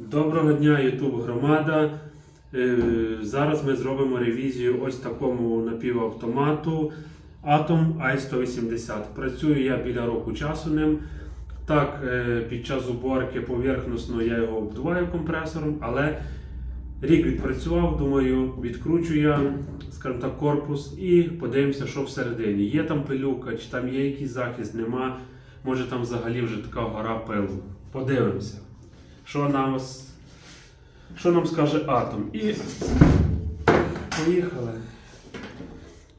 Доброго дня, YouTube громада. Е, Зараз ми зробимо ревізію ось такому напівавтомату Atom i180. Працюю я біля року часу ним. Так, е, під час уборки поверхносно я його обдуваю компресором, але рік відпрацював, думаю, відкручу я, скажімо так, корпус і подивимося, що всередині. Є там пилюка, чи там є якийсь захист, нема. Може там взагалі вже така гора пилу. Подивимося що нам, що нам скаже атом. І поїхали.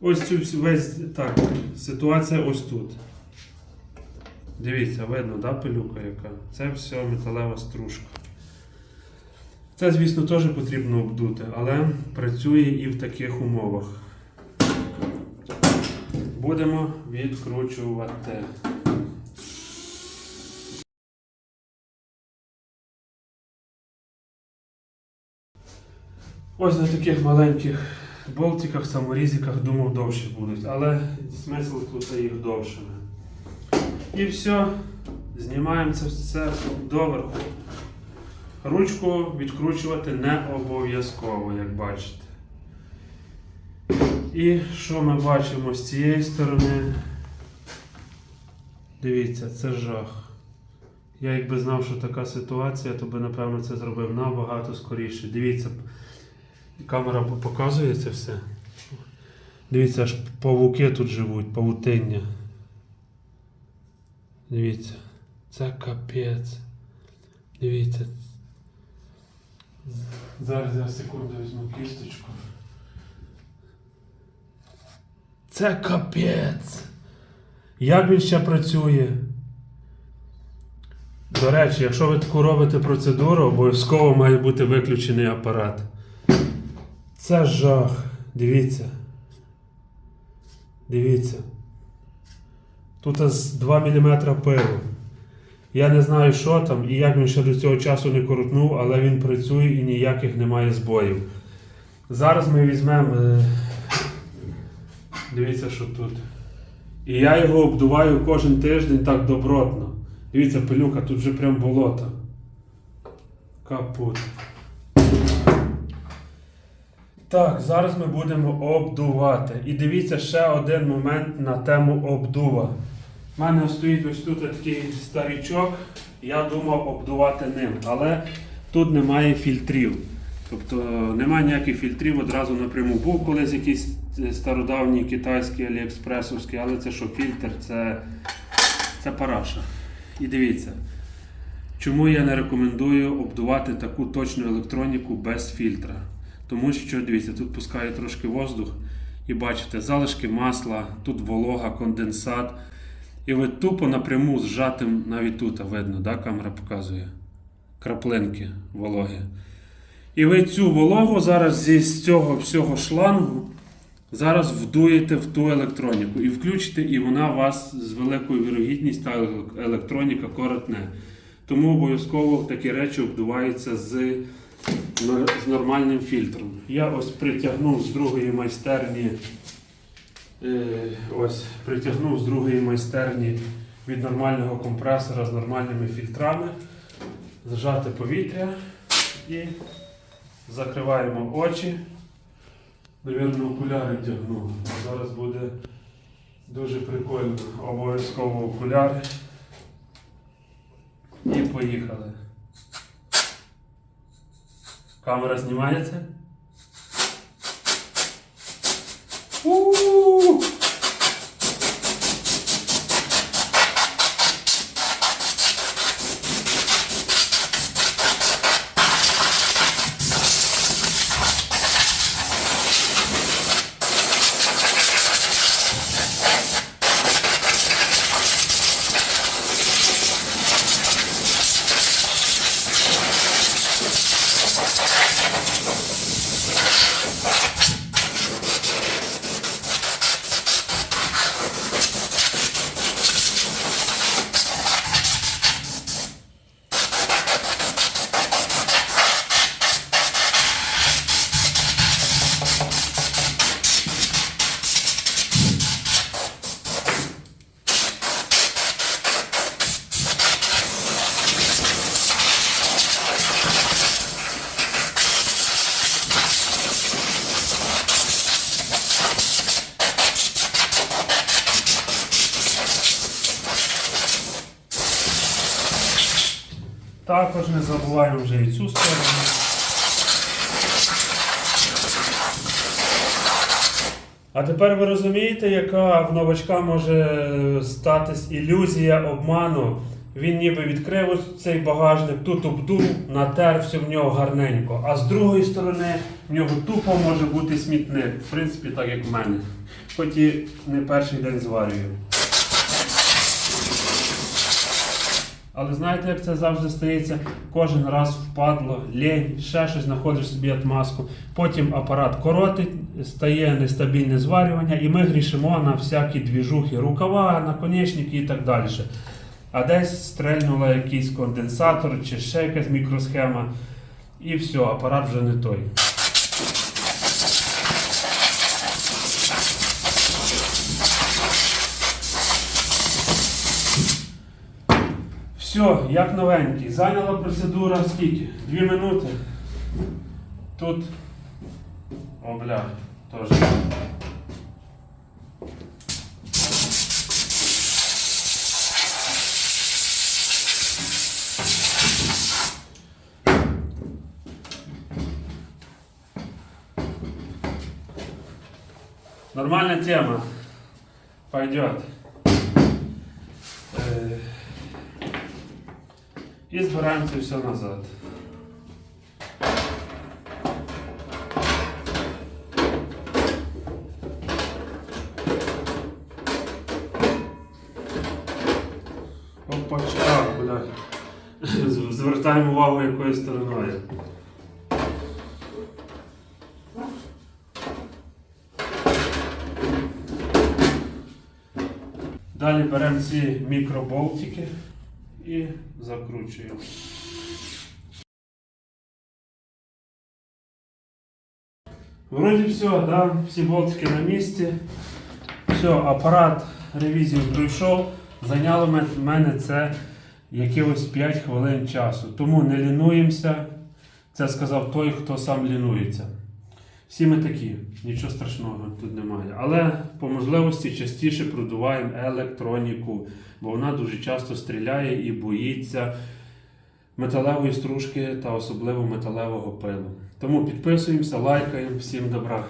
Ось цю весь так, ситуація ось тут. Дивіться, видно, да, пилюка яка? Це все металева стружка. Це, звісно, теж потрібно обдути, але працює і в таких умовах. Будемо відкручувати. Ось на таких маленьких болтиках, саморізиках думав довше будуть, але смисл тут їх довшими. І все, знімаємо це все доверху. Ручку відкручувати не обов'язково, як бачите. І що ми бачимо з цієї сторони? Дивіться, це жах. Я якби знав, що така ситуація, то би напевно це зробив набагато скоріше. Дивіться, камера показує це все. Дивіться, аж павуки тут живуть, павутиння. Дивіться, це капець. Дивіться. Зараз я секунду візьму кісточку. Це капець. Як він ще працює? До речі, якщо ви таку робите процедуру, обов'язково має бути виключений апарат. Це жах. Дивіться. Дивіться. Тут аж 2 мм пилу. Я не знаю, що там і як він ще до цього часу не коротнув, але він працює і ніяких немає збоїв. Зараз ми візьмемо. е, Дивіться, що тут. І я його обдуваю кожен тиждень так добротно. Дивіться, пилюка, тут вже прям болото. Капут. Так, зараз ми будемо обдувати. І дивіться ще один момент на тему обдува. У мене стоїть ось тут такий старічок, я думав обдувати ним, але тут немає фільтрів. Тобто немає ніяких фільтрів одразу напряму. Був колись якийсь е, стародавній китайський аліекспресовський, але це що фільтр, це, це параша. І дивіться, чому я не рекомендую обдувати таку точну електроніку без фільтра. Тому що, дивіться, тут пускає трошки воздух і бачите, залишки масла, тут волога, конденсат. І ви тупо напряму зжатим навіть тут видно, да, камера показує краплинки вологи. І ви цю вологу зараз зі цього всього шлангу зараз вдуєте в ту електроніку і включите, і вона вас з великою вірогідністю та електроніка коротне. Тому обов'язково такі речі обдуваються з, з нормальним фільтром. Я ось притягнув з другої майстерні. Е, ось притягнув з другої майстерні від нормального компресора з нормальними фільтрами, зажати повітря і закриваємо очі. Навірно, окуляри тягну. Зараз буде дуже прикольно. Обов'язково окуляри. І поїхали. Камера знімається? У-у-у! Також не забуваємо вже і цю сторону. А тепер ви розумієте, яка в новачка може статись ілюзія обману. Він ніби відкрив цей багажник, тут обдув, натер все в нього гарненько. А з другої сторони в нього тупо може бути смітник. В принципі, так як в мене. Хоч і не перший день зварюю. Але знаєте, як це завжди стається? Кожен раз впадло, лень, ще щось знаходиш собі отмазку. Потім апарат коротить, стає нестабільне зварювання, і ми грішимо на всякі двіжухи, рукава, наконечники і так далі. А десь стрельнула якийсь конденсатор чи ще якась мікросхема, і все, апарат вже не той. Все, як новенький. Зайняла процедура скільки? Дві минути. Тут. О, бля, теж. Нормальная тема. Пойдет. І збираємо це все назад. Опачка, блядь. Звертаємо увагу якою стороною. Далі беремо ці мікроболтики і закручуємо. Вроді все, да, всі болтики на місці. Все, апарат ревізію пройшов. Зайняло ме- мене це якихось 5 хвилин часу. Тому не лінуємося. Це сказав той, хто сам лінується. Всі ми такі, нічого страшного тут немає. Але по можливості частіше продуваємо електроніку, бо вона дуже часто стріляє і боїться металевої стружки та особливо металевого пилу. Тому підписуємося, лайкаємо. Всім добра.